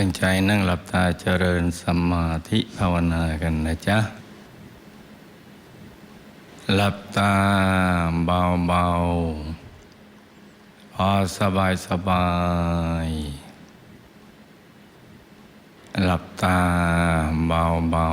ตั้งใจนั่งหลับตาเจริญสมาธิภาวนากันนะจ๊ะ หลับตาเบาๆพอสบายสบาย หลับตาเบา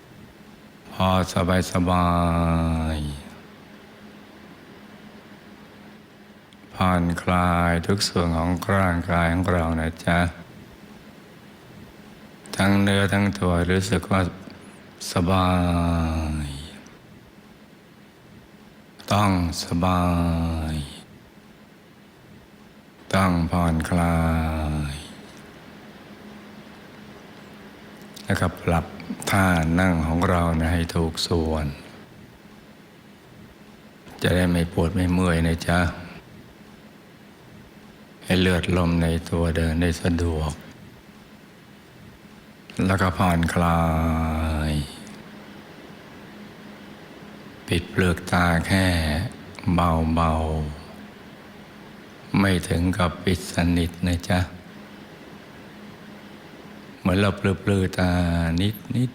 ๆพอสบายสบาย ผ่อนคลายทุกส่วนของร่างกายของเรานะจ๊ะ ทั้งเนื้อทั้งตัวรู้สึกว่าสบาย ต้องสบาย ต้องผ่อนคลาย แล้วก็ปรับท่านั่งของเรานะให้ถูกส่วน จะได้ไม่ปวดไม่เมื่อยนะจ๊ะ ให้เลือดลมในตัวเดินได้สะดวก แล้วก็ผ่อนคลาย ปิดเปลือกตาแค่เบาๆ ไม่ถึงกับปิดสนิทนะจ๊ะ เหมือนเราปลือๆตานิดนิด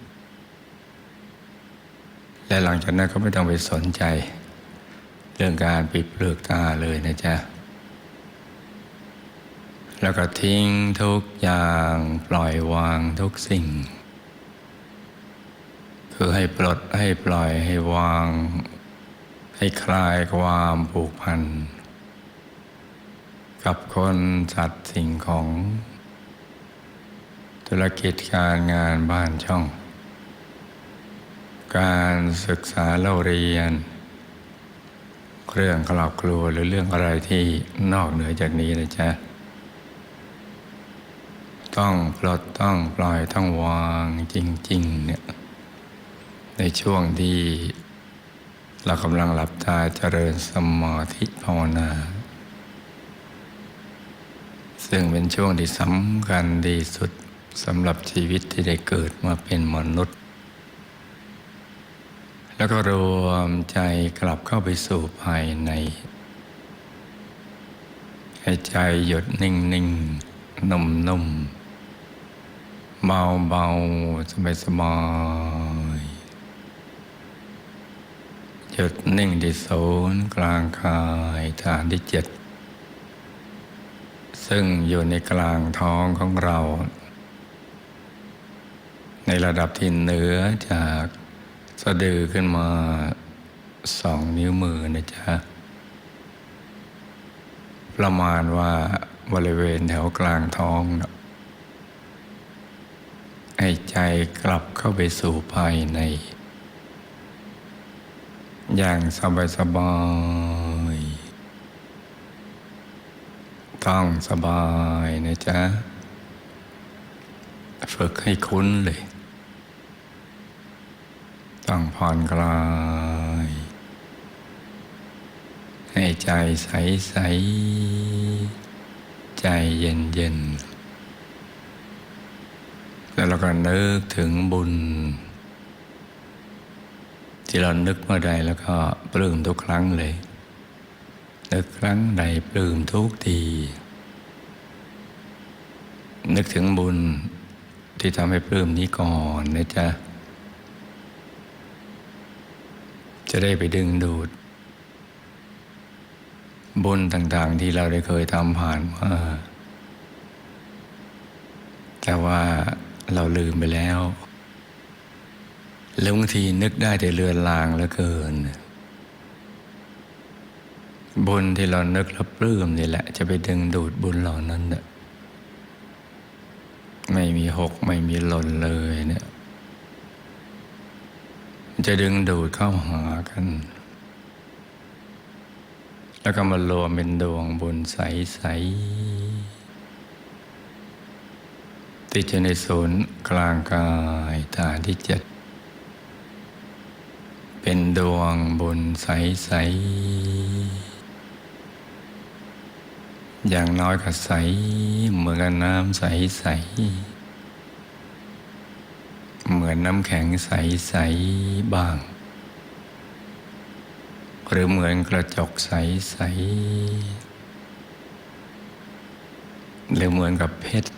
ๆ และหลังจากนั้นก็ไม่ต้องไปสนใจ เรื่องการปิดเปลือกตาเลยนะจ๊ะ แล้วก็ทิ้งทุกอย่างปล่อยวางทุกสิ่ง คือให้ปลดให้ปล่อยให้วาง ให้คลายความผูกพัน กับคนสัตว์สิ่งของ ธุรกิจการงานบ้านช่อง การศึกษาเล่าเรียน เรื่องครอบครัวหรือเรื่องอะไรที่นอกเหนือจากนี้นะจ๊ะ ต้องปลดต้องปล่อยต้องวางจริง ๆ เนี่ย ในช่วงที่เรากำลังหลับตาเจริญสมาธิภาวนา ซึ่งเป็นช่วงที่สำคัญดีสุดสำหรับชีวิตที่ได้เกิดมาเป็นมนุษย์ แล้วก็รวมใจกลับเข้าไปสู่ภายในให้ใจหยุดนิ่งๆนุ่มๆ เบาเบาสบายสบายหยุดนิ่งที่ศูนย์กลางกายฐานที่เจ็ด ซึ่งอยู่ในกลางท้องของเรา ในระดับที่เหนือจากสะดือขึ้นมาสองนิ้วมือนะจ๊ะ ประมาณว่าบริเวณแถวกลางท้องนะ ให้ใจกลับเข้าไปสู่ภายใน อย่างสบายสบายๆต้องสบายนะจ๊ะ ฝึกให้คุ้นเลย ต้องผ่อนคลาย ให้ใจใสใสๆใจเย็นเย็นๆ แล้วก็นึกถึงบุญ ที่เรานึกเมื่อใดแล้วก็ปลื้มทุกครั้งเลย นึกครั้งใดปลื้มทุกที นึกถึงบุญที่ทำให้ปลื้มนี้ก่อนนะจ๊ะ จะได้ไปดึงดูด บุญต่างๆที่เราได้เคยทำผ่านมาแต่ว่า เราลืมไปแล้วแล้วบางทีนึกได้แต่เลือนลางเหลือเกิน บุญที่เรานึกแล้วปลื้มนี่แหละ จะไปดึงดูดบุญเหล่านั้นน่ะไม่มีหกไม่มีหล่นเลยเนี่ยจะดึงดูดเข้าหากัน แล้วก็มารวมเป็นดวงบุญใสๆ ติดอยู่ในศูนย์กลางกายฐานที่เจ็ดเป็นดวงบุญใส ๆ อย่างน้อยก็ใส เหมือนกับน้ำใส ๆ เหมือนน้ำแข็งใส ๆ บ้าง หรือเหมือนกระจกใส ๆ หรือเหมือนกับเพชร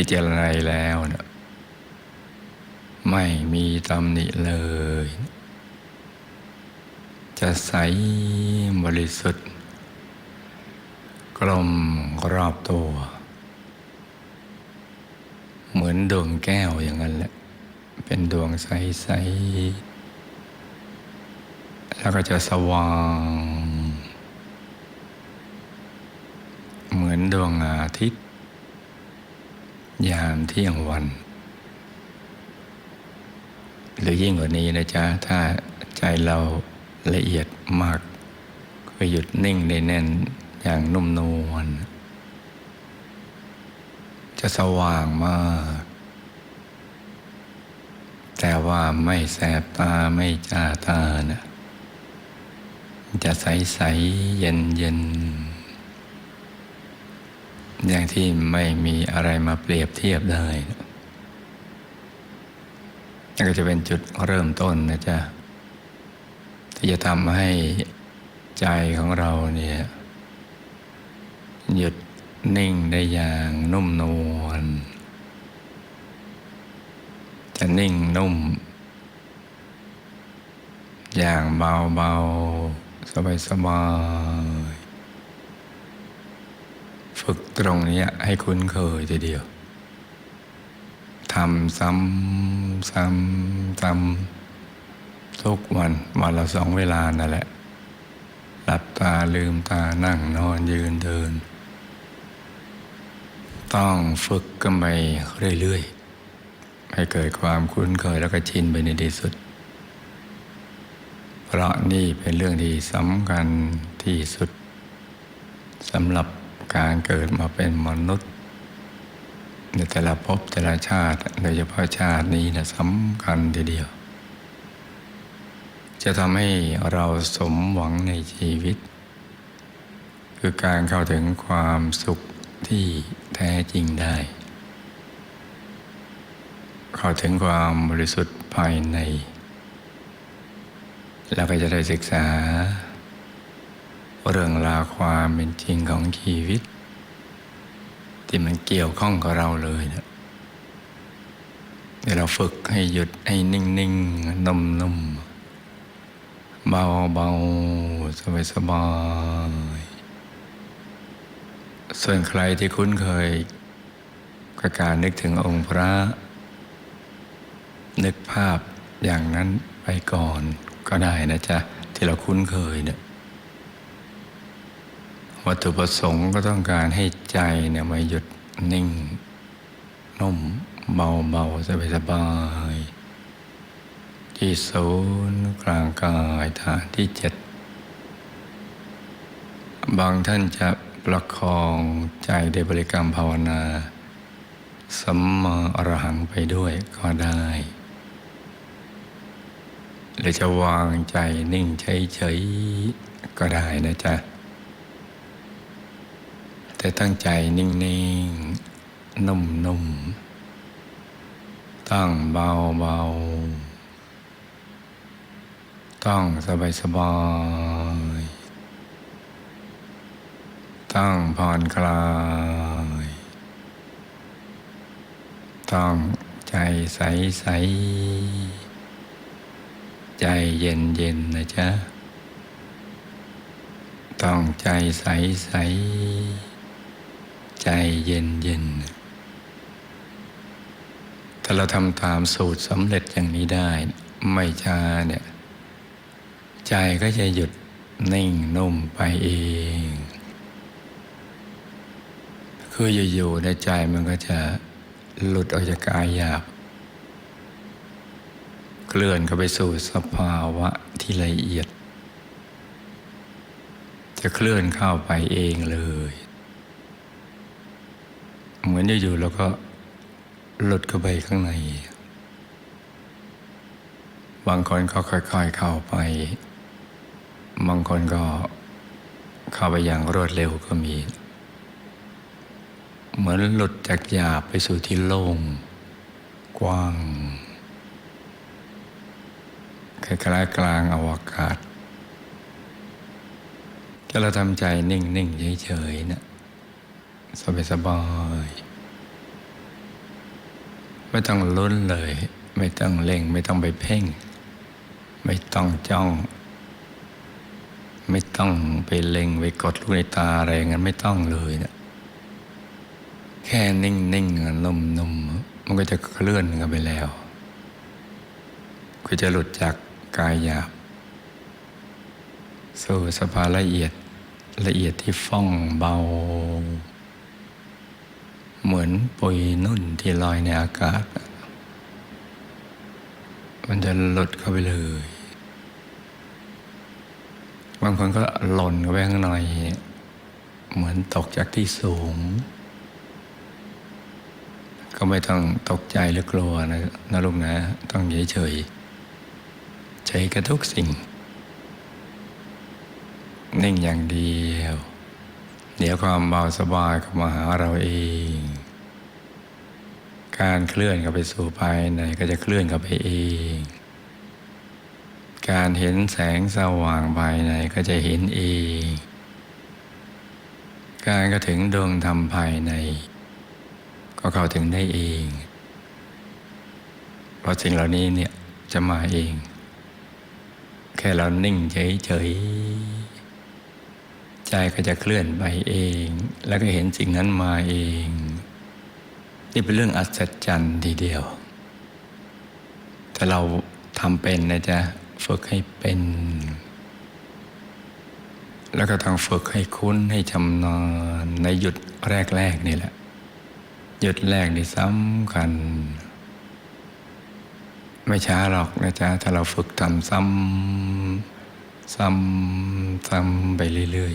ที่เจรไนแล้วนะไม่มีตำหนิเลย จะใสบริสุทธิ์ กลมรอบตัว เหมือนดวงแก้วอย่างนั้นแหละ เป็นดวงใส ๆ แล้วก็จะสว่าง เหมือนดวงอาทิตย์ ยามเที่ยงวัน หรือยิ่งกว่านี้นะจ๊ะ ถ้าใจเราละเอียดมากก็หยุดนิ่งได้แน่นอย่างนุ่มนวลจะสว่างมาก แต่ว่าไม่แสบตาไม่จ้าตานะจะใสใสเย็นเย็น อย่างที่ไม่มีอะไรมาเปรียบเทียบได้นั่นก็จะเป็นจุดเริ่มต้นนะจ๊ะที่จะทำให้ใจของเราเนี่ยหยุดนิ่งได้อย่างนุ่มนวลจะนิ่งนุ่ม อย่างเบาเบาสบายสบาย ฝึกตรงนี้ให้คุ้นเคยทีเดียวทำซ้ำซ้ำซ้ำทุกวันวันละสองเวลานั่นแหละ หลับตาลืมตานั่งนอนยืนเดิน ต้องฝึกกันไปเรื่อยๆ ให้เกิดความคุ้นเคยแล้วก็ชินไปในที่สุด เพราะนี่เป็นเรื่องที่สำคัญที่สุดสำหรับ การเกิดมาเป็นมนุษย์ ในแต่ละภพแต่ละชาติ โดยเฉพาะชาตินี้นะสำคัญทีเดียว จะทำให้เราสมหวังในชีวิต คือการเข้าถึงความสุขที่แท้จริงได้ เข้าถึงความบริสุทธิ์ภายใน แล้วก็จะได้ศึกษา เรื่องราวความเป็นจริงของชีวิต ที่มันเกี่ยวข้องกับเราเลยนะเดี๋ยวเราฝึกให้หยุดให้นิ่งๆนุ่มๆเบาๆสบายๆส่วนใครที่คุ้นเคยกับการนึกถึงองค์พระ นึกภาพอย่างนั้นไปก่อนก็ได้นะจ๊ะ ที่เราคุ้นเคยเนี่ย วัตถุประสงค์ก็ต้องการให้ใจเนี่ยมาหยุดนิ่ง นุ่มเบาเบาสบายสบายๆที่ศูนย์กลางกายฐานที่เจ็ดบางท่านจะประคองใจในบริกรรมภาวนาสัมมาอรหังไปด้วยก็ได้หรือจะวางใจนิ่งเฉยๆก็ได้นะจ๊ะ แต่ตั้งใจนิ่งๆ นุ่มๆ ตั้งเบาๆต้องสบายๆ ตั้งผ่อนคลายต้องใจใสๆ ใจเย็นๆ นะจ๊ะต้องใจใสๆ ใจเย็นเย็นถ้าเราทำตามสูตรสำเร็จอย่างนี้ได้ ไม่ช้าเนี่ย ใจก็จะหยุดนิ่งนุ่มไปเอง คืออยู่ๆในใจมันก็จะหลุดออกจากกายหยาบ เคลื่อนเข้าไปสู่สภาวะที่ละเอียด จะเคลื่อนเข้าไปเองเลย มือนอยู่ๆแล้วก็หลุดเข้าไปข้างใน บางคนก็ค่อยๆเข้าไป บางคนก็เข้าไปอย่างรวดเร็วก็มี เหมือนหลุดจากหยาบไปสู่ที่โล่ง กว้างคล้ายๆกลางอวกาศถ้าเราทำใจนิ่ง ๆ เฉยๆนะสบายสบายๆ ไม่ต้องลุ้นเลย ไม่ต้องเล่ง ไม่ต้องไปเพ่ง ไม่ต้องจ้อง ไม่ต้องไปเล็งไปกดลูกในตาอะไรอย่างนั้นไม่ต้องเลยเนะแค่นิ่งๆนุ่มๆมันก็จะเคลื่อนกันไปแล้ว ก็จะหลุดจากกายหยาบสู่สภาละเอียดละเอียดที่ฟ่องเบา เหมือนปุยนุ่นที่ลอยในอากาศ มันจะหลุดเข้าไปเลย บางคนก็หล่นเข้าไปข้างในเหมือนตกจากที่สูง ก็ไม่ต้องตกใจหรือกลัวนะนะลูกนะ ต้องเฉยเฉยเฉยกับทุกสิ่ง นิ่งอย่างเดียว เดี๋ยวความเบาสบายก็มาหาเราเอง การเคลื่อนเข้าไปสู่ภายในก็จะเคลื่อนเข้าไปเอง การเห็นแสงสว่างภายในก็จะเห็นเอง การก็ถึงดวงธรรมภายใน ก็เข้าถึงได้เอง เพราะสิ่งเหล่านี้เนี่ยจะมาเอง แค่เรานิ่งเฉยๆ ใจก็จะเคลื่อนไปเอง แล้วก็เห็นสิ่งนั้นมาเอง นี่เป็นเรื่องอัศจรรย์ทีเดียวถ้าเราทำเป็นนะจ๊ะฝึกให้เป็น แล้วก็ต้องฝึกให้คุ้นให้ชำนาญในหยุดแรก ๆ นี่แหละ หยุดแรกนี่สำคัญ ไม่ช้าหรอกนะจ๊ะถ้าเราฝึกทำซ้ำ ซ้ำซ้ำไปเรื่อย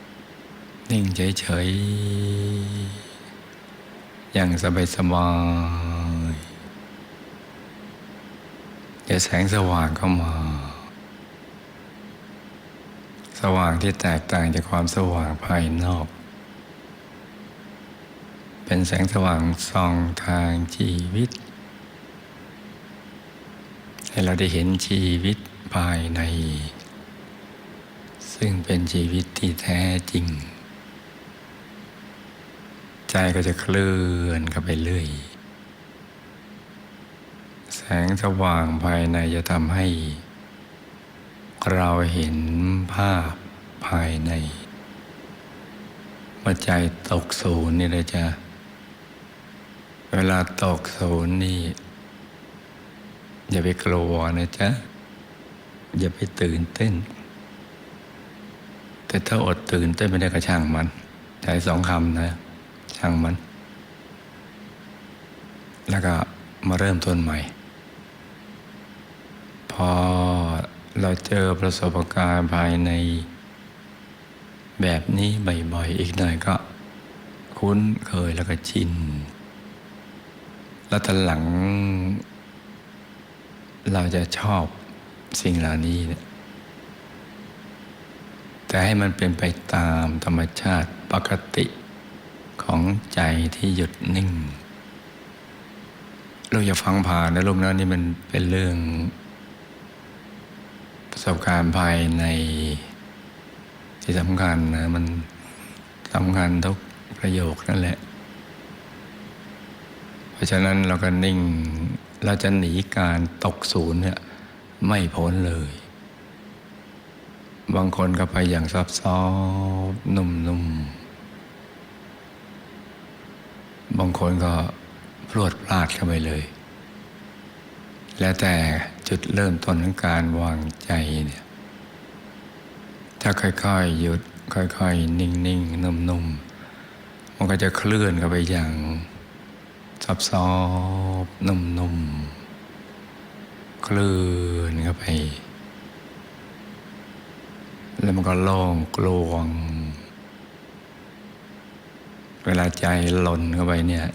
ๆ นิ่งเฉยๆ อย่างสบายๆเดี๋ยวแสงสว่างเข้ามา สว่างที่แตกต่างจากความสว่างภายนอก เป็นแสงสว่างส่องทางชีวิต ให้เราได้เห็นชีวิต ภายใน ซึ่งเป็นชีวิตที่แท้จริง ใจก็จะเคลื่อนเข้าไปเรื่อย แสงสว่างภายในจะทำให้ เราเห็นภาพภายในเมื่อใจตกศูนย์นี่เลยจะเวลาตกศูนย์นี่อย่าไปกลัวนะจ๊ะ อย่าไปตื่นเต้น แต่ถ้าอดตื่นเต้นไม่ได้ก็ช่างมัน ใช้สองคำนะ ช่างมัน แล้วก็มาเริ่มต้นใหม่ พอเราเจอประสบการณ์ภายในแบบนี้บ่อยๆ อีกหน่อยก็ คุ้นเคยแล้วก็ชิน แล้วตอนหลัง เราจะชอบ สิ่งเหล่านี้เนี่ยแต่ให้มันเป็นไปตามธรรมชาติปกติของใจที่หยุดนิ่งเราอย่าฟังผ่านนะลูกนะนี่มันเป็นเรื่อง ประสบการณ์ภายในที่สำคัญนะมันสำคัญทุกประโยคนั่นแหละ เพราะฉะนั้นเราก็นิ่งเราจะหนีการตกศูนย์เนี่ย ไม่พ้นเลย บางคนก็ไปอย่างซับซ้อนนุ่มๆ บางคนก็พรวดพลาดเข้าไปเลย แล้วแต่จุดเริ่มต้นของการวางใจเนี่ย ถ้าค่อยๆ หยุดค่อยๆ นิ่งๆ นุ่มๆ มันก็จะเคลื่อนเข้าไปอย่างซับซ้อนนุ่มๆ คลื่อนเข้าไป แล้วมันก็ล่งกลวง เวลาใจหล่นเข้าไปเนี่ย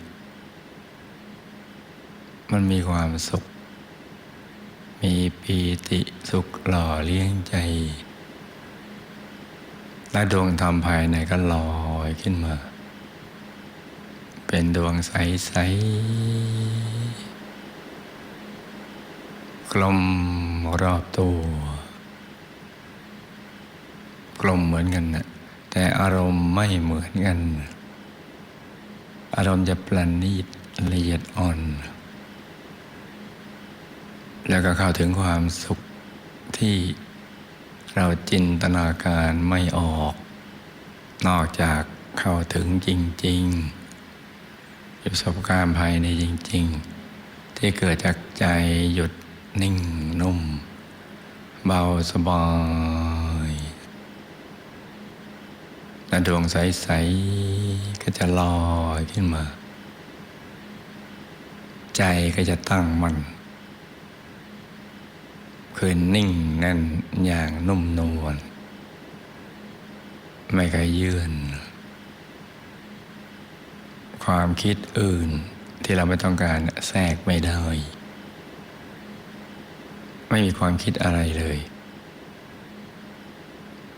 มันมีความสุข มีปีติสุขหล่อเลี้ยงใจ และดวงธรรมภายในก็ลอยขึ้นมา เป็นดวงใส ๆ กลมรอบตัว กลมเหมือนกันนะแต่อารมณ์ไม่เหมือนกัน อารมณ์จะประณีตละเอียดอ่อน แล้วก็เข้าถึงความสุขที่เราจินตนาการไม่ออก นอกจากเข้าถึงจริงๆประสบการณ์ภายในจริง ๆ ที่เกิดจากใจหยุด นิ่งนุ่ม เบาสบายและดวงใส ๆ ก็จะลอยขึ้นมา ใจก็จะตั้งมันคือนิ่งแน่นอย่างนุ่มนวลไม่เคยยื่น ความคิดอื่นที่เราไม่ต้องการแทรกไม่ได้ ไม่มีความคิดอะไรเลย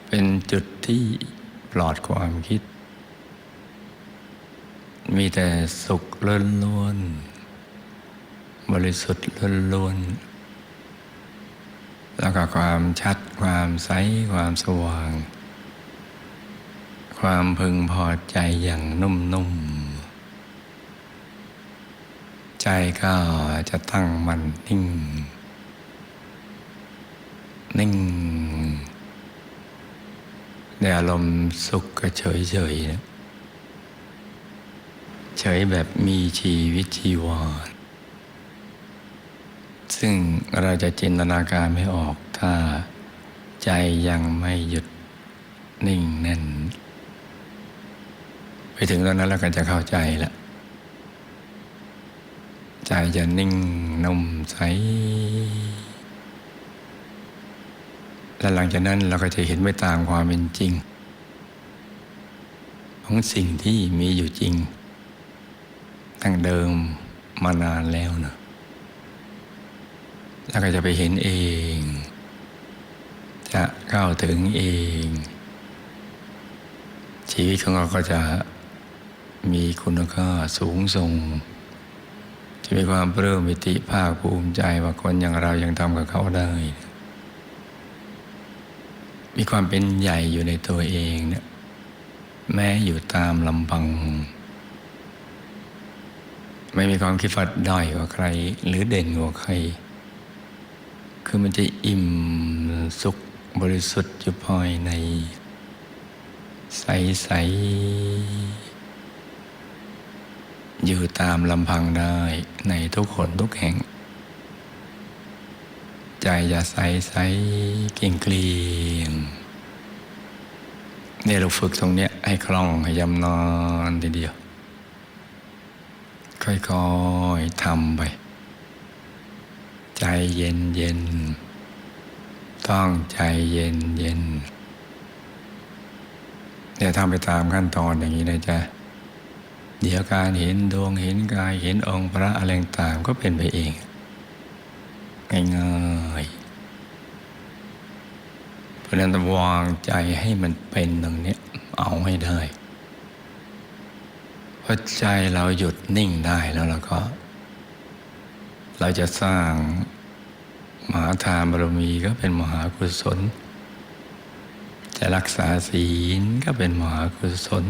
เป็นจุดที่ปลอดความคิด มีแต่สุขล้วนๆบริสุทธิ์ล้วนๆแล้วก็ความชัดความใสความสว่าง ความพึงพอใจอย่างนุ่มๆใจก็จะตั้งมันนิ่ง นิ่ง ในอารมณ์สุขก็เฉยเฉยนะเฉยแบบมีชีวิตชีวาซึ่งเราจะจินตนาการไม่ออกถ้าใจยังไม่หยุดนิ่งแน่น ไปถึงตอนนั้นเราก็จะเข้าใจล้วใจจะนิ่งนุ่มใส และหลังจากนั้นเราก็จะเห็นไปตามความเป็นจริง ของสิ่งที่มีอยู่จริง ตั้งเดิมมานานแล้วนะแล้วก็จะไปเห็นเอง จะเข้าถึงเอง ชีวิตของเราก็จะมีคุณค่าสูงส่ง จะมีความเพิ่มมิติภาคภูมิใจว่าคนอย่างเรายังทำกับเขาได้ มีความเป็นใหญ่อยู่ในตัวเองเนี่ยแม้อยู่ตามลำพัง ไม่มีความคิดฝัดด้อยกว่าใคร หรือเด่นกว่าใคร คือมันจะอิ่มสุขบริสุทธิ์อยู่ภายใน ใสๆอยู่ตามลำพังได้ในทุกคนทุกแห่ง ใจจะใสใสเกลียงเกลียงเนี่ยเราฝึกตรงเนี้ยให้คล่องให้ยำนอนทีเดียว ค่อยๆทำไป ใจเย็นเย็นต้องใจเย็นเย็นเนี่ยทำไปตามขั้นตอนอย่างนี้นะจ๊ะ เดี๋ยวการเห็นดวงเห็นกายเห็นองค์พระอะไรต่างก็เป็นไปเอง ง่ายๆเพ ราะนั้นวางใจให้มันเป็นตรงนี้เอาให้ได้พอใจเราหยุดนิ่งได้แล้วเราก็ เราจะสร้างมหาทานบารมีก็เป็นมหากุศล จะรักษาศีลก็เป็นมหากุศล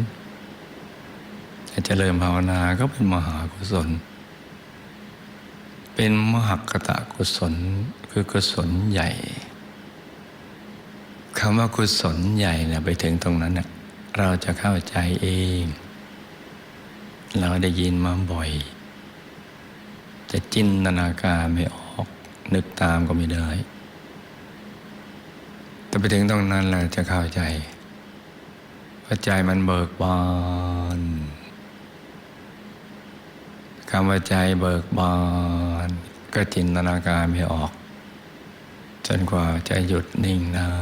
จะเจริญภาวนาก็เป็นมหากุศล เป็นมหกตะกุศลคือกุศลใหญ่ คำว่ากุศลใหญ่เนี่ยไปถึงตรงนั้นน่ะเราจะเข้าใจเอง เราได้ยินมาบ่อย จะจินตนาการไม่ออก นึกตามก็ไม่ได้แต่ไปถึงตรงนั้นเราจะเข้าใจว่าใจมันเบิกบานคำว่าใจเบิกบานก็จินตนาการไม่ออก จนกว่าจะหยุดนิ่งได้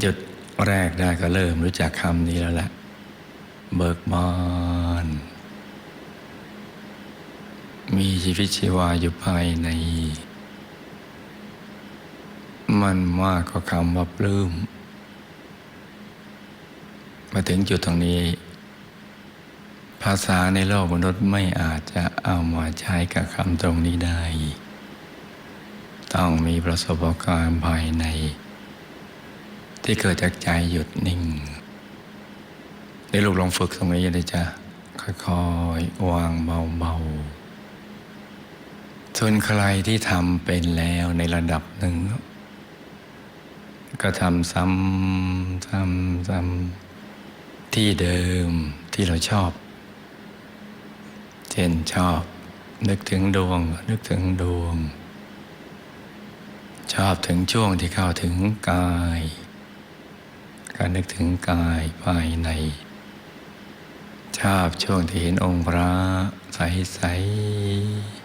หยุดแรกได้ก็เริ่มรู้จักคำนี้แล้วแหละ เบิกบาน มีชีวิตชีวาอยู่ภายใน มันมากกว่าคำว่าปลื้ม มาถึงจุดตรงนี้ ภาษาในโลกมนุษย์ไม่อาจจะเอามาใช้กับคำตรงนี้ได้ ต้องมีประสบการณ์ภายใน ที่เกิดจากใจหยุดนิ่งเดี๋ยวลูกลองฝึกตรงนี้เลยจ้ะค่อยๆวางเบาๆส่วนใครที่ทำเป็นแล้วในระดับหนึ่ง ก็ทำซ้ำซ้ำซ้ำที่เดิมที่เราชอบ เช่นชอบ นึกถึงดวง นึกถึงดวง ชอบถึงช่วงที่เข้าถึงกาย การนึกถึงกายภายใน ชอบช่วงที่เห็นองค์พระใส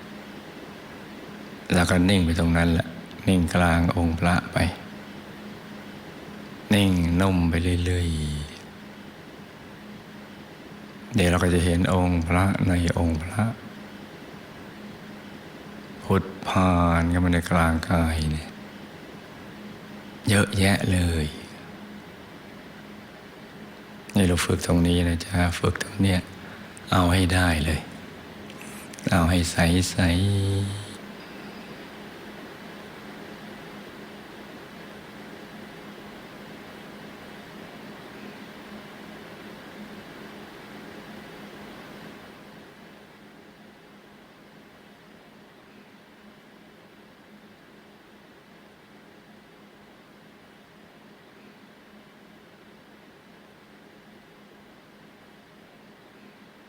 ๆแล้วก็นิ่งไปตรงนั้นแหละนิ่งกลางองค์พระไป นิ่งนุ่มไปเรื่อยๆเดี๋ยวเราก็จะเห็นองค์พระในองค์พระพุทผ่านกันมาในกลางกายเนี่ยเยอะแยะเลย นี่เราฝึกตรงนี้นะจ๊ะฝึกตรงเนี้ยเอาให้ได้เลย เอาให้ใสใส